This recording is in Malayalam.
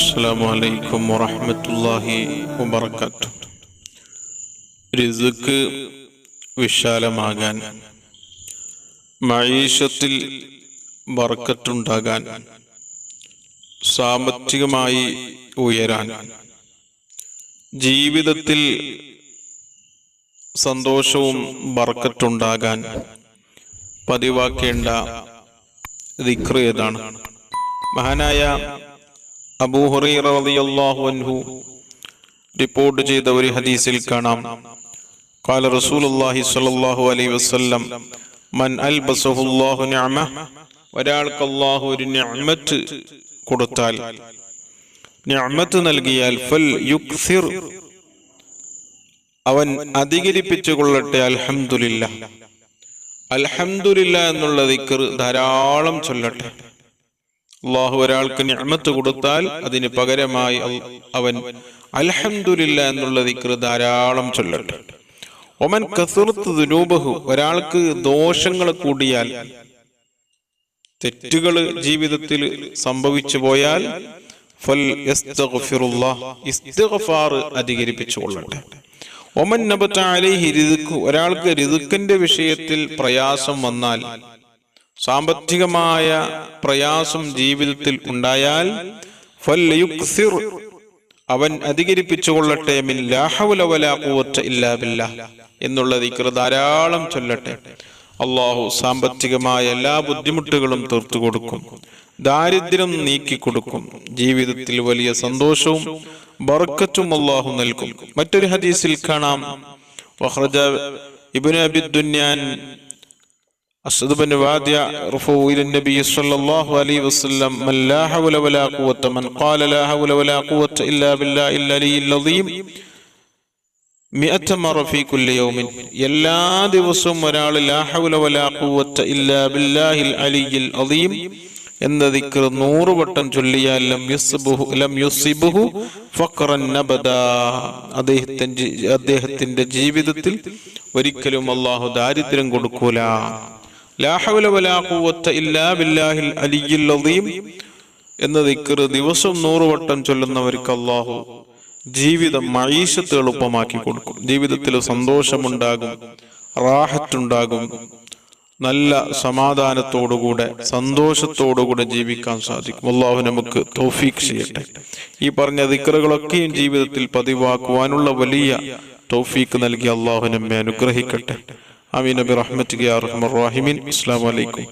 അസ്സാം വലൈക്കും വറഹമത്തല്ലാഹി വബർക്കാത്തു റിസുക്ക് വിശാലമാകാൻ മഴീഷത്തിൽ ബർക്കത്തുണ്ടാകാൻ സാമ്പത്തികമായി ഉയരാൻ ജീവിതത്തിൽ സന്തോഷവും ബർക്കത്തുണ്ടാകാൻ പതിവാക്കേണ്ട ദിക്ർ ഏതാണ്? മഹാനായ അബൂഹുറൈറിയാഹു അൻഹു റിപ്പോർട്ട് ചെയ്ത ഒരു ഹദീസിൽ കാണാം قال رسول الله صلى الله عليه وسلم من ألبسه الله نعمة ഒരാൾക്ക് അള്ളാഹു ഒരു നിഅമത്ത് കൊടുത്താൽ നിഅമത്ത് നൽകിയാൽ ഫൽ യുക്സിർ അവൻ അധികരിപ്പിച്ചു കൊള്ളട്ടെ അൽഹംദുലില്ല അൽഹംദുലില്ല എന്നുള്ള ദിക്കർ ധാരാളം ചൊല്ലട്ടെ അള്ളാഹു ഒരാൾക്ക് നിഅമത്ത് കൊടുത്താൽ അതിന് പകരമായി അവൻ അൽഹംദുലില്ല എന്നുള്ള ദിക്ർ ധാരാളം ചൊല്ലട്ടെ. ഒമൻ കസുർത്ത് ദുരൂപഹു ഒരാൾക്ക് ദോഷങ്ങൾ കൂടിയാൽ തെറ്റുകൾ ജീവിതത്തിൽ സംഭവിച്ചു പോയാൽ ഫൽ ഒമൻ നബത്ത അലൈഹി രിസുക്ക് ഒരാൾക്ക് രിസുക്കിന്റെ വിഷയത്തിൽ പ്രയാസം വന്നാൽ സാമ്പത്തികമായ പ്രയാസം ജീവിതത്തിൽ ഉണ്ടായാൽ അവൻ അധികരിപ്പിച്ചുകൊള്ളട്ടെ മിൻ ഇല്ലാ എന്നുള്ള ദിക്ർ ധാരാളം ചൊല്ലട്ടെ. അള്ളാഹു സാമ്പത്തികമായ എല്ലാ ബുദ്ധിമുട്ടുകളും തീർത്തു കൊടുക്കും ദാരിദ്ര്യം നീക്കി കൊടുക്കും ജീവിതത്തിൽ വലിയ സന്തോഷവും ബർക്കറ്റും അള്ളാഹു നൽകും. മറ്റൊരു ഹദീസിൽ കാണാം. ദുന്യാൻ أسد بن وادع رفعوا إلى النبي صلى الله عليه وسلم من لا حول ولا قوة من قال لا حول ولا قوة إلا بالله إلا لي العظيم مئة مرة في كل يوم എല്ലാ ദിവസവും ഒരാൾ ലാ ഹൗല വലാ ഖുവത്ത ഇല്ലാ ബില്ലാഹിൽ അലിയിൽ അദീം എന്ന ദിക്ർ നൂറ് വട്ടം ചൊല്ലിയാൽ ലം യുസ്ബുഹു ലം യുസിബുഹു ഫഖറൻ നബദ അദ്ദേഹത്തിന്റെ അദ്ദേഹത്തിന്റെ ജീവിതത്തിൽ ഒരിക്കലും അള്ളാഹു ദാരിദ്ര്യം കൊടുക്കൂല എന്ന ദിക്കറ് ദിവസം നൂറ് വട്ടം ചൊല്ലുന്നവർക്ക് അള്ളാഹു ജീവിതം മഴീശത്ത് എളുപ്പമാക്കി കൊടുക്കും. ജീവിതത്തിൽ സന്തോഷമുണ്ടാകും റാഹറ്റുണ്ടാകും നല്ല സമാധാനത്തോടുകൂടെ സന്തോഷത്തോടുകൂടെ ജീവിക്കാൻ സാധിക്കും. അള്ളാഹു നമുക്ക് തൗഫീഖ് ചെയ്യട്ടെ. ഈ പറഞ്ഞ ദിക്കറുകളൊക്കെയും ജീവിതത്തിൽ പതിവാക്കുവാനുള്ള വലിയ തൗഫീഖ് നൽകി അള്ളാഹു നമ്മെ അനുഗ്രഹിക്കട്ടെ. അമീൻ നബി റഹ്മത്ത് അസ്സാം വലൈക്കും